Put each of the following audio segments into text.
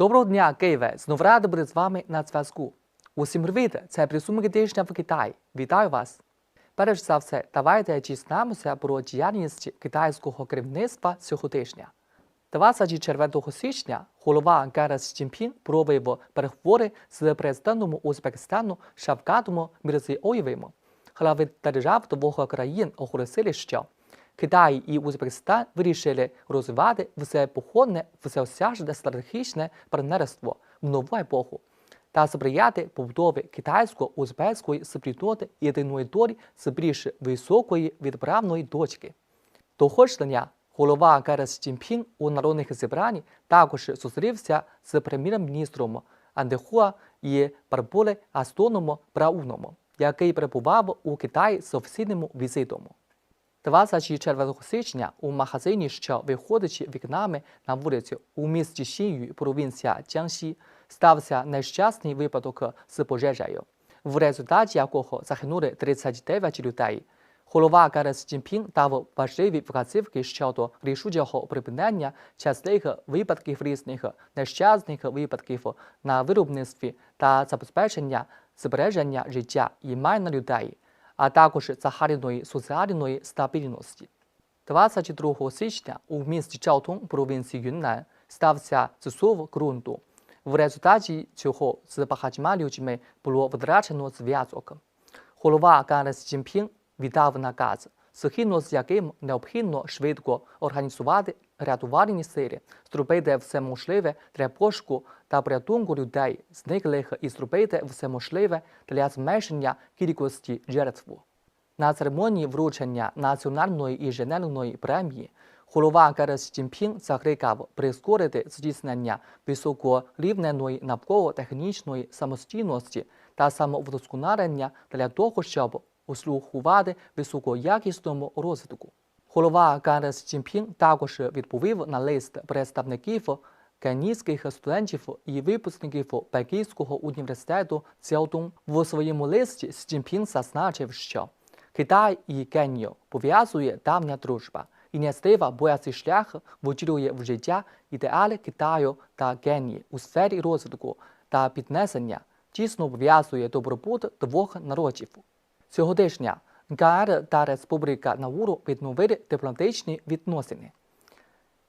Доброго дня, Києве! Знову радий бути з вами на зв'язку. Усім привіт! Це присумки тижня в Китаї. Вітаю вас! Перш за все, давайте дізнаємося про діяльність китайського керівництва цього тижня. 24 січня голова КРС Цзіньпін провів переговори з президентом Узбекистану Шавкатом Мірзіоєвим. Глави держав двох країн оголосили, що Китай і Узбекистан вирішили розвивати всепоходне, всеосяжне стратегічне партнерство в нову епоху та сприяти побудові китайсько-узбекської спільноти єдиної долі з більш високої відправної точки. Того ж дня голова КРС Цзіньпін у народних зібранні також зустрівся з прем'єр-міністром Андехуа і Барболе Астоном Брауном, який перебував у Китаї з офіційним візитом. 24 січня у магазині, що виходить вікнами на вулицю у місті Сін'ю, провінція Цянсі, стався нещасний випадок з пожежею, в результаті якого загинули 39 людей. Голова КРС Цзіньпін дав важливі вказівки щодо рішучого припинення частих випадків різних нещасних випадків на виробництві та забезпечення збереження життя і майна людей а також загальної соціальної стабільності. 22 січня у місті Чаотун, провінції Юннан, стався зсув ґрунту. В результаті цього з багатьма людьми було втрачено зв'язок. Голова КНС Цзіньпін віддав наказ, згідно з яким необхідно швидко організувати рятувальні сили, зробити все можливе для пошуку та порятунку людей, зниклих і зробити все можливе для зменшення кількості жертв. На церемонії вручення національної інженерної премії голова КРС Цзіньпін закликав прискорити здійснення високорівненої навколо-технічної самостійності та самовдосконалення для того, щоб услугувати високоякісному розвитку. Голова КНС Цзіньпін також відповів на лист представників кенійських студентів і випускників Пекінського університету Цяодун. В своєму листі Цзіньпін зазначив, що Китай і Кенію пов'язує давня дружба. Ініціатива «Бояцький шлях» втілює в життя ідеали Китаю та Кенії у сфері розвитку та піднесення, тісно пов'язує добробут двох народів. Цього тижня КР та Республіка Науру відновили дипломатичні відносини.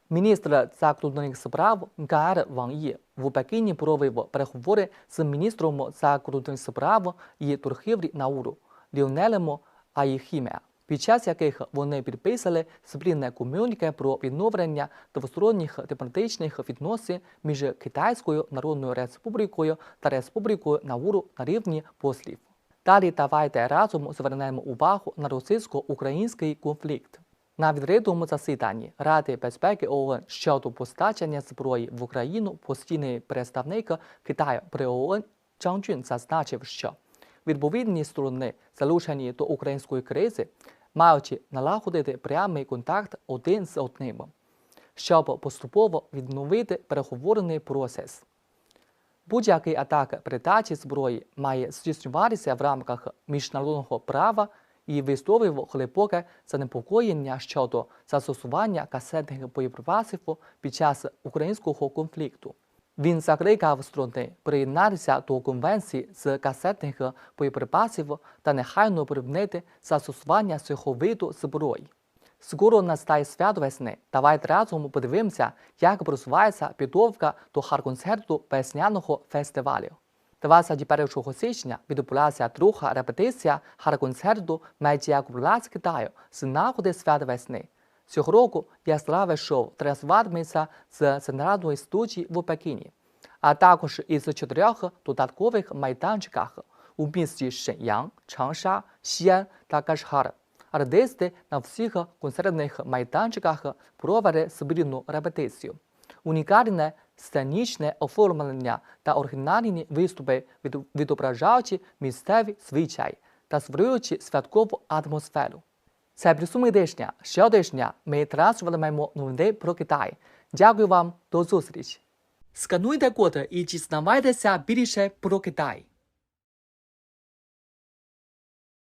Міністр закордонних справ КР Ван Є в Пекіні провів переговори з міністром закордонних справ і торгівлі Науру Ліонелем Аїхіме, під час яких вони підписали спільне комюніке про відновлення двосторонніх дипломатичних відносин між Китайською Народною Республікою та Республікою Науру на рівні послів. Далі давайте разом звернемо увагу на російсько-український конфлікт. На відкритому засіданні Ради безпеки ООН щодо постачання зброї в Україну постійний представник Китаю при ООН Чан Джун зазначив, що відповідні сторони, залучені до української кризи, мають налагодити прямий контакт один з одним, щоб поступово відновити переговорний процес. Будь-який атак передачі зброї має здійснюватися в рамках міжнародного права і висловив глибоке занепокоєння щодо застосування касетних боєприпасів під час українського конфлікту. Він закликав сторони приєднатися до конвенції з касетних боєприпасів та негайно припинити застосування цього виду зброї. Скоро настає свято весни. Давайте разом подивимося, як просувається підготовка до хар-концерту весняного фестивалю. 21 січня відбулася друга репетиція хар-концерту медіа Курлац Китаю з нагоди свята весни. Цього року яскраве шоу транслюватиметься з центральної студії в Пекіні, а також із чотирьох додаткових майданчиках у місті Шеньян, Чангша, Сіян та Кашгар. Артисти на всіх концертних майданчиках провели спільну репетицію. Унікальне сценічне оформлення та оригінальні виступи відображаючи місцеві звичай та створюючи святкову атмосферу. Це підсумки тижня. Щотижня ми транслюватимемо новини про Китай. Дякую вам, до зустрічі! Скануйте код і дізнавайтеся більше про Китай.